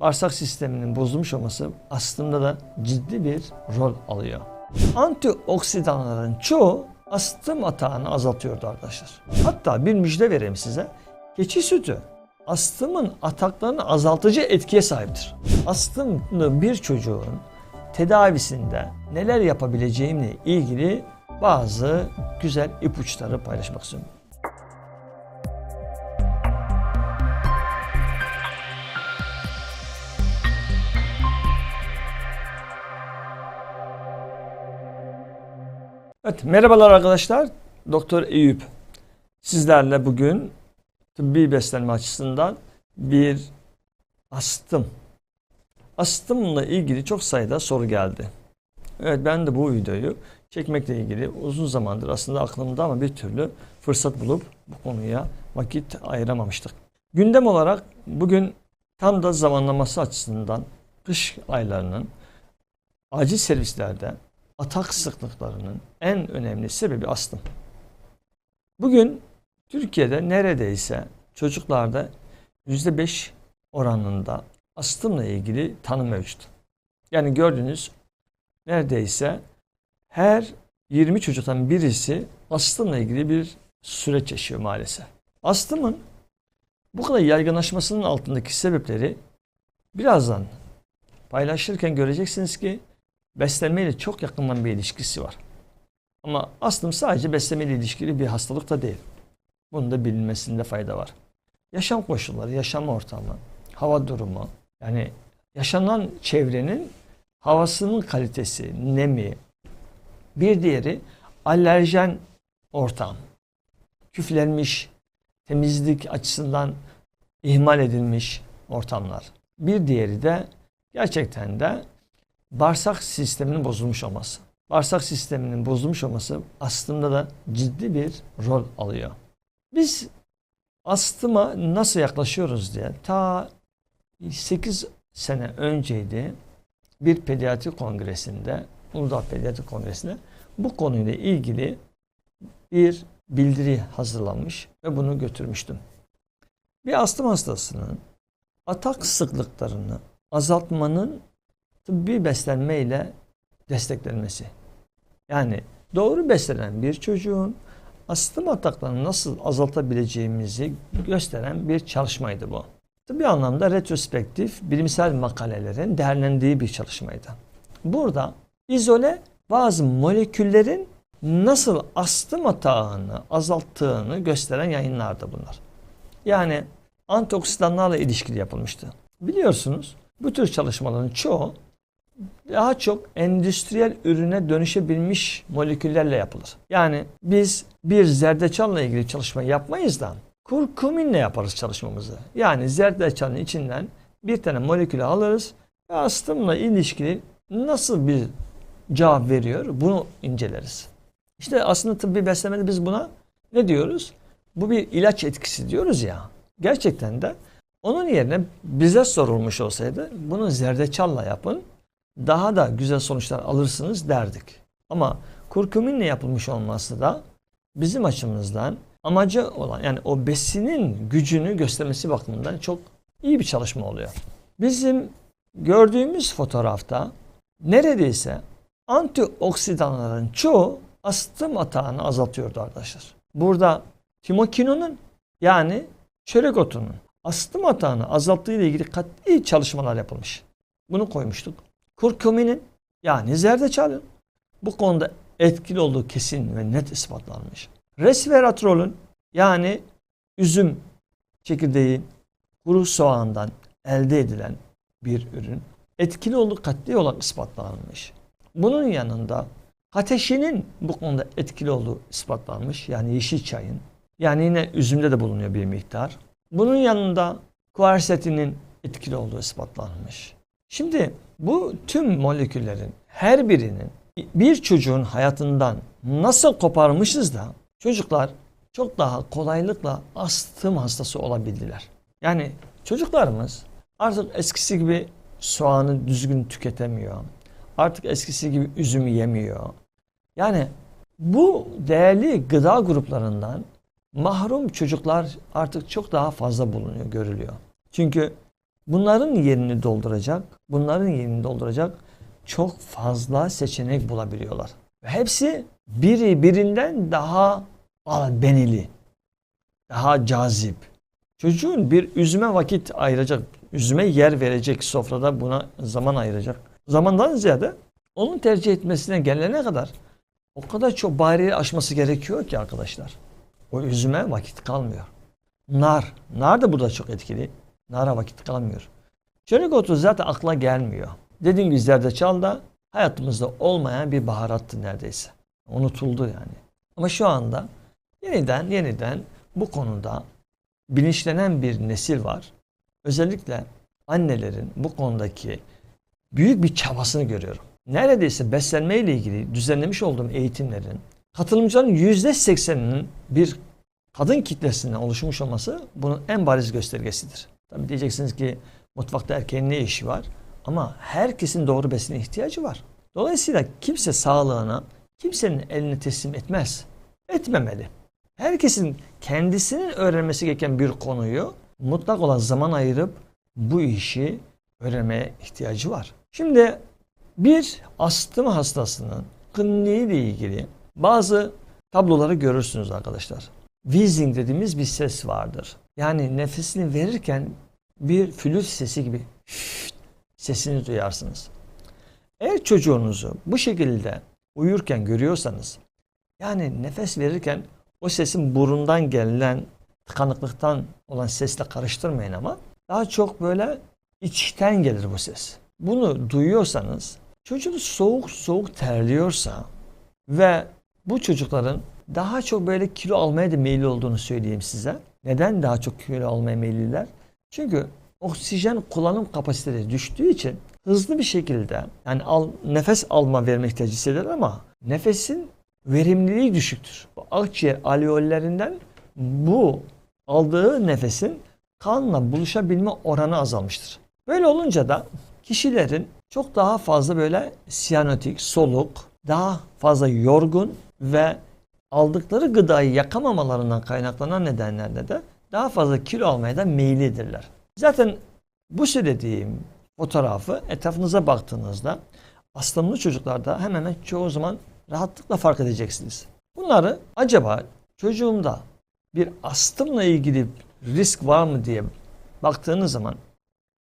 bağırsak sisteminin bozulmuş olması aslında da ciddi bir rol alıyor. Antioksidanların çoğu astım atağını azaltıyordu arkadaşlar. Hatta bir müjde vereyim size. Keçi sütü astımın ataklarını azaltıcı etkiye sahiptir. Astımlı bir çocuğun tedavisinde neler yapabileceğimle ilgili bazı güzel ipuçları paylaşmak istiyorum. Evet, merhabalar arkadaşlar. Doktor Eyüp. Sizlerle bugün tıbbi beslenme açısından bir astım. Astımla ilgili çok sayıda soru geldi. Evet ben de bu videoyu çekmekle ilgili uzun zamandır aslında aklımda ama bir türlü fırsat bulup bu konuya vakit ayıramamıştık. Gündem olarak bugün tam da zamanlaması açısından kış aylarının acil servislerde atak sıklıklarının en önemli sebebi astım. Bugün Türkiye'de neredeyse çocuklarda %5 oranında astımla ilgili tanı mevcut. Yani gördüğünüz neredeyse her 20 çocuktan birisi astımla ilgili bir süreç yaşıyor maalesef. Astımın bu kadar yaygınlaşmasının altındaki sebepleri birazdan paylaşırken göreceksiniz ki beslenmeyle çok yakından bir ilişkisi var. Ama astım sadece beslenmeyle ilişkili bir hastalık da değil. Bunun da bilinmesinde fayda var. Yaşam koşulları, yaşam ortamı, hava durumu, yani yaşanan çevrenin havasının kalitesi, nemi, bir diğeri alerjen ortam, küflenmiş, temizlik açısından ihmal edilmiş ortamlar. Bir diğeri de gerçekten de bağırsak sisteminin bozulmuş olması. Bağırsak sisteminin bozulmuş olması aslında da ciddi bir rol alıyor. Biz astıma nasıl yaklaşıyoruz diye ta 8 sene önceydi bir pediatri kongresinde, Uludağ Pediatri Kongresi'nde bu konuyla ilgili bir bildiri hazırlanmış ve bunu götürmüştüm. Bir astım hastasının atak sıklıklarını azaltmanın tıbbi beslenme ile desteklenmesi. Yani doğru beslenen bir çocuğun astım ataklarını nasıl azaltabileceğimizi gösteren bir çalışmaydı bu. Tıbbi anlamda retrospektif bilimsel makalelerin değerlendiği bir çalışmaydı. Burada izole bazı moleküllerin nasıl astım atağını azalttığını gösteren yayınlardı bunlar. Yani antioksidanlarla ilişkili yapılmıştı. Biliyorsunuz bu tür çalışmaların çoğu daha çok endüstriyel ürüne dönüşebilmiş moleküllerle yapılır. Yani biz bir zerdeçalla ilgili çalışma yapmayız da kurkuminle yaparız çalışmamızı. Yani zerdeçalın içinden bir tane molekülü alırız ve astımla ilişkili nasıl bir cevap veriyor bunu inceleriz. İşte aslında tıbbi beslemede biz buna ne diyoruz? Bu bir ilaç etkisi diyoruz ya. Gerçekten de onun yerine bize sorulmuş olsaydı bunu zerdeçalla yapın daha da güzel sonuçlar alırsınız derdik. Ama kurkuminle yapılmış olması da bizim açımızdan amacı olan yani o besinin gücünü göstermesi bakımından çok iyi bir çalışma oluyor. Bizim gördüğümüz fotoğrafta neredeyse antioksidanların çoğu astım atağını azaltıyordu arkadaşlar. Burada timokinonun yani çörek otunun astım atağını azalttığı ile ilgili katli çalışmalar yapılmış. Bunu koymuştuk. Kurkuminin yani zerdeçalın bu konuda etkili olduğu kesin ve net ispatlanmış. Resveratrolün yani üzüm çekirdeği kuru soğandan elde edilen bir ürün etkili olduğu katli olarak ispatlanmış. Bunun yanında ateşinin bu konuda etkili olduğu ispatlanmış. Yani yeşil çayın. Yani yine üzümde de bulunuyor bir miktar. Bunun yanında kuarsetinin etkili olduğu ispatlanmış. Şimdi bu tüm moleküllerin her birinin bir çocuğun hayatından nasıl koparmışız da çocuklar çok daha kolaylıkla astım hastası olabildiler. Yani çocuklarımız artık eskisi gibi soğanı düzgün tüketemiyor. Artık eskisi gibi üzümü yemiyor. Yani bu değerli gıda gruplarından mahrum çocuklar artık çok daha fazla bulunuyor, görülüyor. Çünkü bunların yerini dolduracak, bunların yerini dolduracak çok fazla seçenek bulabiliyorlar. Hepsi biri birinden daha albenili, daha cazip. Çocuğun bir üzüme vakit ayıracak, üzüme yer verecek sofrada buna zaman ayıracak. Zamandan ziyade onun tercih etmesine gelene kadar o kadar çok bariyer aşması gerekiyor ki arkadaşlar. O üzüme vakit kalmıyor. Nar. Nar da burada çok etkili. Nara vakit kalmıyor. Çörek otu zaten akla gelmiyor. Dediğim gibi zerdeçal da hayatımızda olmayan bir baharattı neredeyse. Unutuldu yani. Ama şu anda yeniden yeniden bu konuda bilinçlenen bir nesil var. Özellikle annelerin bu konudaki büyük bir çabasını görüyorum. Neredeyse beslenme ile ilgili düzenlemiş olduğum eğitimlerin katılımcıların %80'inin bir kadın kitlesinden oluşmuş olması bunun en bariz göstergesidir. Tabi diyeceksiniz ki mutfakta erkeğin ne işi var? Ama herkesin doğru besine ihtiyacı var. Dolayısıyla kimse sağlığına kimsenin elini teslim etmez. Etmemeli. Herkesin kendisinin öğrenmesi gereken bir konuyu mutlak olan zaman ayırıp bu işi öğrenmeye ihtiyacı var. Şimdi bir astım hastasının kliniğiyle ilgili bazı tabloları görürsünüz arkadaşlar. Wheezing dediğimiz bir ses vardır. Yani nefesini verirken bir flüt sesi gibi sesini duyarsınız. Eğer çocuğunuzu bu şekilde uyurken görüyorsanız yani nefes verirken o sesin burundan gelen tıkanıklıktan olan sesle karıştırmayın ama daha çok böyle içten gelir bu ses. Bunu duyuyorsanız çocuğunuz soğuk soğuk terliyorsa ve bu çocukların daha çok böyle kilo almaya da meyilli olduğunu söyleyeyim size. Neden daha çok kilo almaya meyilliler? Çünkü oksijen kullanım kapasiteleri düştüğü için hızlı bir şekilde yani al, nefes alma verme ihtiyacı hisseder ama nefesin verimliliği düşüktür. Bu akciğer alveollerinden bu aldığı nefesin kanla buluşabilme oranı azalmıştır. Böyle olunca da kişilerin çok daha fazla böyle siyanotik, soluk, daha fazla yorgun ve aldıkları gıdayı yakamamalarından kaynaklanan nedenlerle de daha fazla kilo almaya da meyillidirler. Zaten bu söylediğim fotoğrafı etrafınıza baktığınızda astımlı çocuklarda hemen hemen çoğu zaman rahatlıkla fark edeceksiniz. Bunları acaba çocuğumda bir astımla ilgili risk var mı diye baktığınız zaman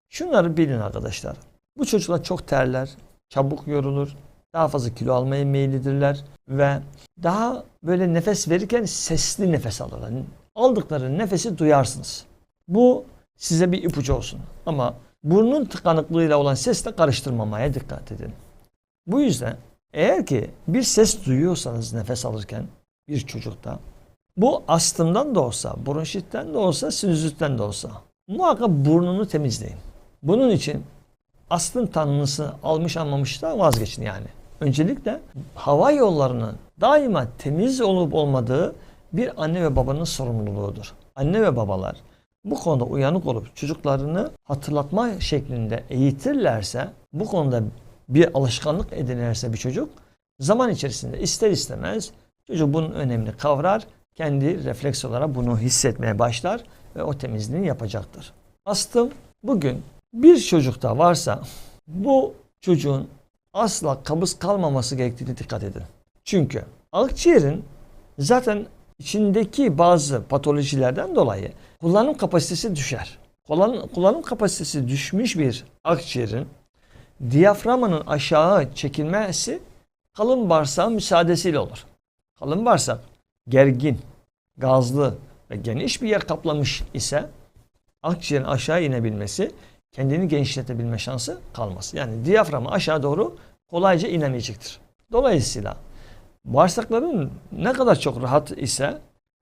şunları bilin arkadaşlar. Bu çocuklar çok terler, çabuk yorulur, daha fazla kilo almaya meyillidirler ve daha böyle nefes verirken sesli nefes alırlar. Aldıkları nefesi duyarsınız. Bu size bir ipucu olsun. Ama burnun tıkanıklığıyla olan sesle karıştırmamaya dikkat edin. Bu yüzden eğer ki bir ses duyuyorsanız nefes alırken bir çocukta bu astımdan da olsa, bronşitten de olsa, sinüzitten de olsa muhakkak burnunu temizleyin. Bunun için astım tanrısı almış almamış da vazgeçin yani. Öncelikle hava yollarının daima temiz olup olmadığı bir anne ve babanın sorumluluğudur. Anne ve babalar bu konuda uyanık olup çocuklarını hatırlatma şeklinde eğitirlerse, bu konuda bir alışkanlık edinirse bir çocuk zaman içerisinde ister istemez çocuk bunun önemini kavrar, kendi refleks olarak bunu hissetmeye başlar ve o temizliğini yapacaktır. Astım bugün bir çocukta varsa bu çocuğun asla kabız kalmaması gerektiğini dikkat edin. Çünkü akciğerin zaten içindeki bazı patolojilerden dolayı kullanım kapasitesi düşer. Kullanım, kullanım kapasitesi düşmüş bir akciğerin diyaframının aşağı çekilmesi kalın bağırsağın müsaadesiyle olur. Kalın bağırsak gergin, gazlı ve geniş bir yer kaplamış ise akciğerin aşağı inebilmesi kendini genişletebilme şansı kalmaz. Yani diyaframı aşağı doğru kolayca inemeyecektir. Dolayısıyla bağırsakların ne kadar çok rahat ise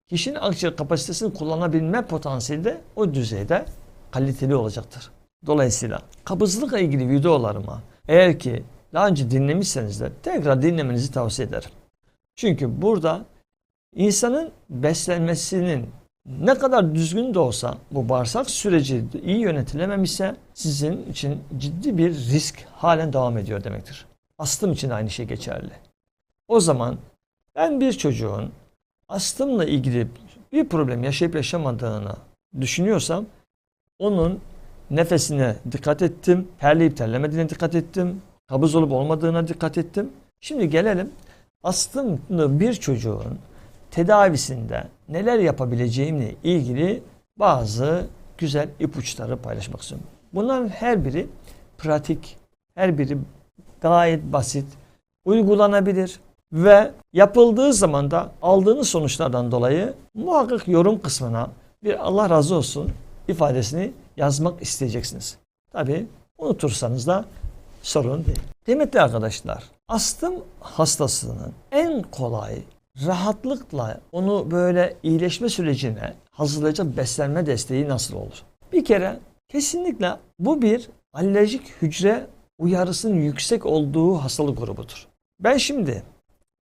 kişinin akciğer kapasitesini kullanabilme potansiyeli de o düzeyde kaliteli olacaktır. Dolayısıyla kabızlıkla ilgili videolarıma eğer ki daha önce dinlemişseniz de tekrar dinlemenizi tavsiye ederim. Çünkü burada insanın beslenmesinin ne kadar düzgün de olsa bu bağırsak süreci iyi yönetilememişse sizin için ciddi bir risk halen devam ediyor demektir. Astım için aynı şey geçerli. O zaman ben bir çocuğun astımla ilgili bir problem yaşayıp yaşamadığını düşünüyorsam onun Nefesine dikkat ettim. Terleyip terlemediğine dikkat ettim. Kabız olup olmadığına dikkat ettim. Şimdi gelelim astımlı bir çocuğun tedavisinde neler yapabileceğimle ilgili bazı güzel ipuçları paylaşmak istiyorum. Bunların her biri pratik, her biri gayet basit, uygulanabilir ve yapıldığı zaman da aldığınız sonuçlardan dolayı muhakkak yorum kısmına bir Allah razı olsun ifadesini yazmak isteyeceksiniz. Tabi unutursanız da sorun değil. Kıymetli arkadaşlar, astım hastasının en kolay rahatlıkla onu böyle iyileşme sürecine hazırlayacak beslenme desteği nasıl olur? Bir kere kesinlikle bu bir alerjik hücre uyarısının yüksek olduğu hastalık grubudur. Ben şimdi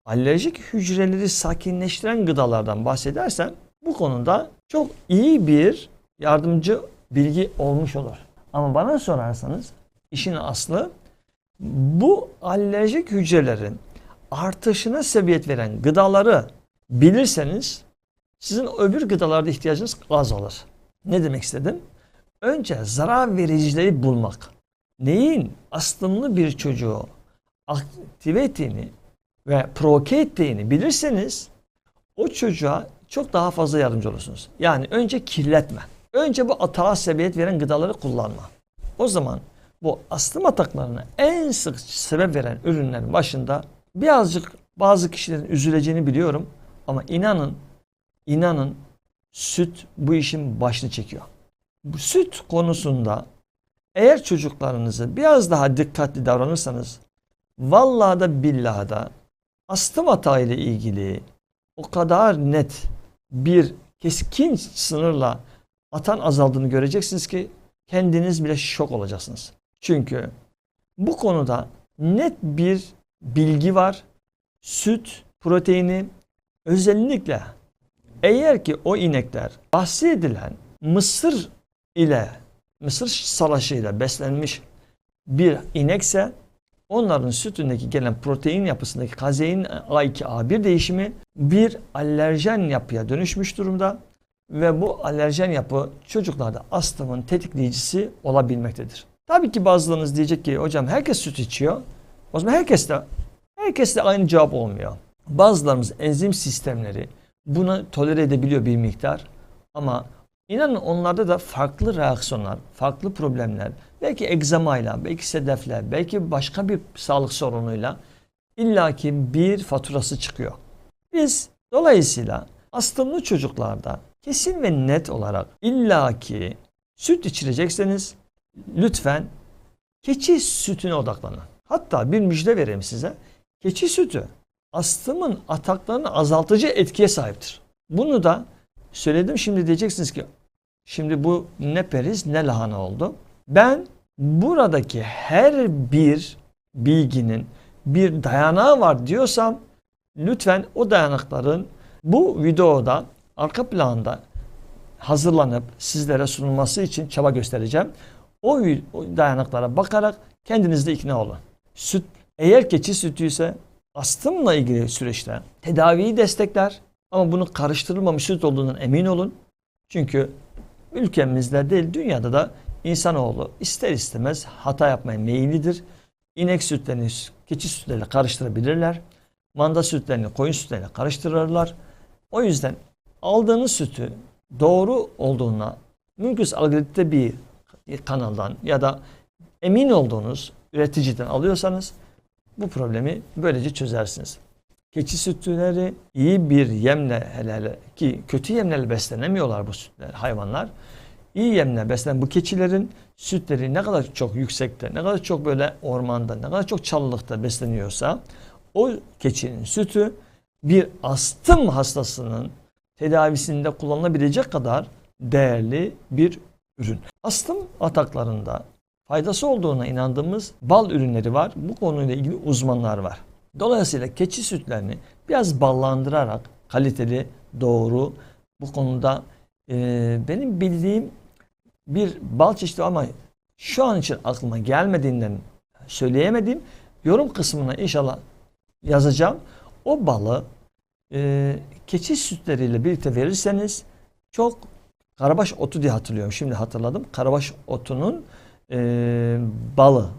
alerjik hücreleri sakinleştiren gıdalardan bahsedersem bu konuda çok iyi bir yardımcı bilgi olmuş olur. Ama bana sorarsanız işin aslı bu alerjik hücrelerin artışına sebebiyet veren gıdaları bilirseniz sizin öbür gıdalarda ihtiyacınız azalır. Ne demek istedim? Önce zarar vericileri bulmak. Neyin astımlı bir çocuğu aktive ettiğini ve provoke ettiğini bilirseniz o çocuğa çok daha fazla yardımcı olursunuz. Yani önce kirletme. Önce bu atağa sebebiyet veren gıdaları kullanma. O zaman bu astım ataklarına en sık sebep veren ürünlerin başında birazcık bazı kişilerin üzüleceğini biliyorum ama inanın inanın süt bu işin başını çekiyor. Bu süt konusunda eğer çocuklarınızı biraz daha dikkatli davranırsanız vallahi da billahi da astım atağı ile ilgili o kadar net bir keskin sınırla atan azaldığını göreceksiniz ki kendiniz bile şok olacaksınız. Çünkü bu konuda net bir bilgi var. Süt, proteini özellikle eğer ki o inekler bahsedilen mısır ile mısır salaşıyla beslenmiş bir inekse onların sütündeki gelen protein yapısındaki kazein A2A1 değişimi bir alerjen yapıya dönüşmüş durumda ve bu alerjen yapı çocuklarda astımın tetikleyicisi olabilmektedir. Tabii ki bazılarınız diyecek ki hocam herkes süt içiyor. O zaman herkes de herkes de aynı cevap olmuyor. Bazılarımız enzim sistemleri bunu tolere edebiliyor bir miktar ama inanın onlarda da farklı reaksiyonlar, farklı problemler, belki egzamayla, belki sedefle, belki başka bir sağlık sorunuyla illaki bir faturası çıkıyor. Biz dolayısıyla astımlı çocuklarda kesin ve net olarak illaki süt içirecekseniz lütfen keçi sütüne odaklanın. Hatta bir müjde vereyim size. Keçi sütü astımın ataklarını azaltıcı etkiye sahiptir. Bunu da söyledim şimdi diyeceksiniz ki şimdi bu ne periz ne lahana oldu. Ben buradaki her bir bilginin bir dayanağı var diyorsam lütfen o dayanakların bu videoda arka planda hazırlanıp sizlere sunulması için çaba göstereceğim. O dayanaklara bakarak kendiniz de ikna olun. Süt eğer keçi sütü ise astımla ilgili süreçte tedaviyi destekler ama bunu karıştırılmamış süt olduğundan emin olun. Çünkü ülkemizde değil dünyada da insanoğlu ister istemez hata yapmaya meyillidir. İnek sütlerini keçi sütleriyle karıştırabilirler. Manda sütlerini koyun sütleriyle karıştırırlar. O yüzden aldığınız sütü doğru olduğuna mümkünse algoritmde bir kanaldan ya da emin olduğunuz üreticiden alıyorsanız bu problemi böylece çözersiniz. Keçi sütleri iyi bir yemle hele ki kötü yemle beslenemiyorlar bu sütler, hayvanlar. İyi yemle beslenen bu keçilerin sütleri ne kadar çok yüksekte, ne kadar çok böyle ormanda, ne kadar çok çalılıkta besleniyorsa o keçinin sütü bir astım hastasının tedavisinde kullanılabilecek kadar değerli bir ürün. Astım ataklarında faydası olduğuna inandığımız bal ürünleri var. Bu konuyla ilgili uzmanlar var. Dolayısıyla keçi sütlerini biraz ballandırarak kaliteli, doğru bu konuda e, benim bildiğim bir bal çeşidi ama şu an için aklıma gelmediğinden söyleyemediğim yorum kısmına inşallah yazacağım. O balı e, keçi sütleriyle birlikte verirseniz çok Karabaş otu diye hatırlıyorum. Şimdi hatırladım. Karabaş otunun e, balı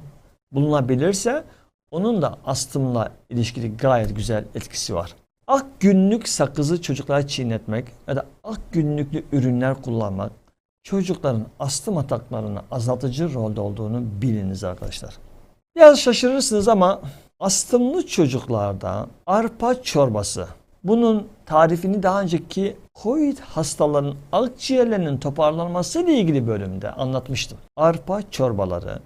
bulunabilirse onun da astımla ilişkili gayet güzel etkisi var. Ak günlük sakızı çocuklara çiğnetmek ya da ak günlüklü ürünler kullanmak çocukların astım ataklarını azaltıcı rolde olduğunu biliniz arkadaşlar. Biraz şaşırırsınız ama astımlı çocuklarda arpa çorbası bunun tarifini daha önceki COVID hastalarının akciğerlerinin toparlanması ile ilgili bölümde anlatmıştım. Arpa çorbaları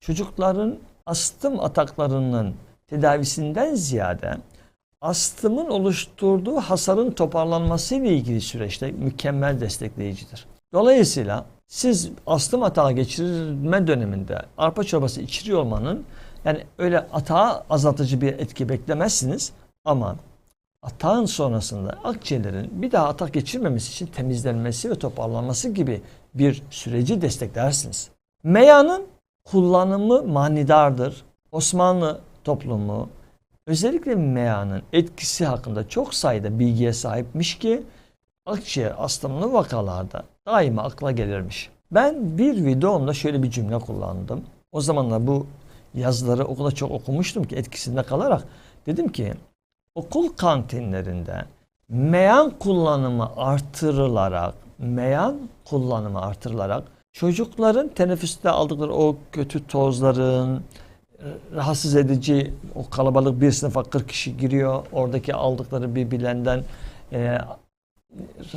çocukların astım ataklarının tedavisinden ziyade astımın oluşturduğu hasarın toparlanması ile ilgili süreçte mükemmel destekleyicidir. Dolayısıyla siz astım atağı geçirme döneminde arpa çorbası içiriyor olmanın yani öyle atağı azaltıcı bir etki beklemezsiniz ama atağın sonrasında akciğerlerin bir daha atak geçirmemesi için temizlenmesi ve toparlanması gibi bir süreci desteklersiniz. Meyanın kullanımı manidardır. Osmanlı toplumu özellikle meyanın etkisi hakkında çok sayıda bilgiye sahipmiş ki akciğer astımlı vakalarda daima akla gelirmiş. Ben bir videomda şöyle bir cümle kullandım. O zamanlar bu yazıları o kadar çok okumuştum ki etkisinde kalarak dedim ki okul kantinlerinde meyan kullanımı artırılarak meyan kullanımı artırılarak çocukların teneffüste aldıkları o kötü tozların rahatsız edici o kalabalık bir sınıfa 40 kişi giriyor oradaki aldıkları birbirlerinden e,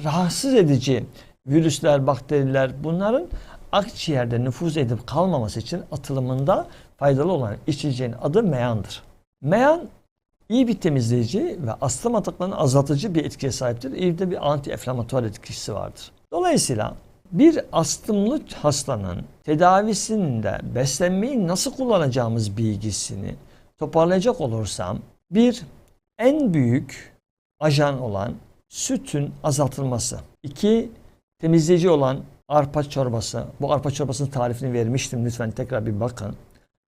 rahatsız edici virüsler, bakteriler bunların akciğerde nüfuz edip kalmaması için atılımında faydalı olan içeceğin adı meyandır. Meyan iyi bir temizleyici ve astım ataklarını azaltıcı bir etkiye sahiptir. İyi de bir anti-enflamatuar etkisi vardır. Dolayısıyla bir astımlı hastanın tedavisinde beslenmeyi nasıl kullanacağımız bilgisini toparlayacak olursam bir en büyük ajan olan sütün azaltılması. İki temizleyici olan arpa çorbası. Bu arpa çorbasının tarifini vermiştim. Lütfen tekrar bir bakın.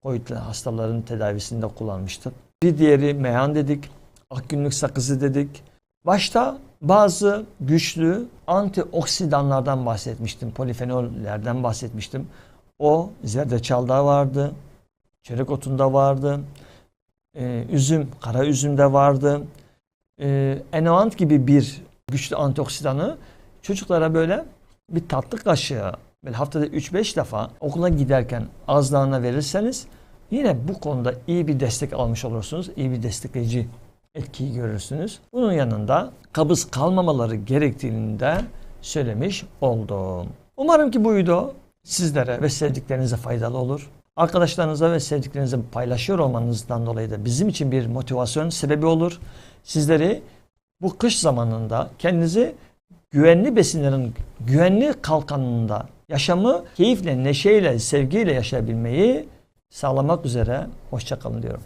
Koyutlu hastaların tedavisinde kullanmıştık. Bir diğeri meyan dedik. Akgünlük sakızı dedik. Başta bazı güçlü antioksidanlardan bahsetmiştim. Polifenollerden bahsetmiştim. O zerdeçalda vardı. Çörek otunda vardı. Ee, üzüm, kara üzümde vardı. Ee, enoant gibi bir güçlü antioksidanı çocuklara böyle bir tatlı kaşığı böyle haftada 3-5 defa okula giderken ağızlarına verirseniz yine bu konuda iyi bir destek almış olursunuz. İyi bir destekleyici etkiyi görürsünüz. Bunun yanında kabız kalmamaları gerektiğini de söylemiş oldum. Umarım ki bu video sizlere ve sevdiklerinize faydalı olur. Arkadaşlarınıza ve sevdiklerinize paylaşıyor olmanızdan dolayı da bizim için bir motivasyon sebebi olur. Sizleri bu kış zamanında kendinizi güvenli besinlerin güvenli kalkanında yaşamı keyifle, neşeyle, sevgiyle yaşayabilmeyi sağlamak üzere hoşçakalın diyorum.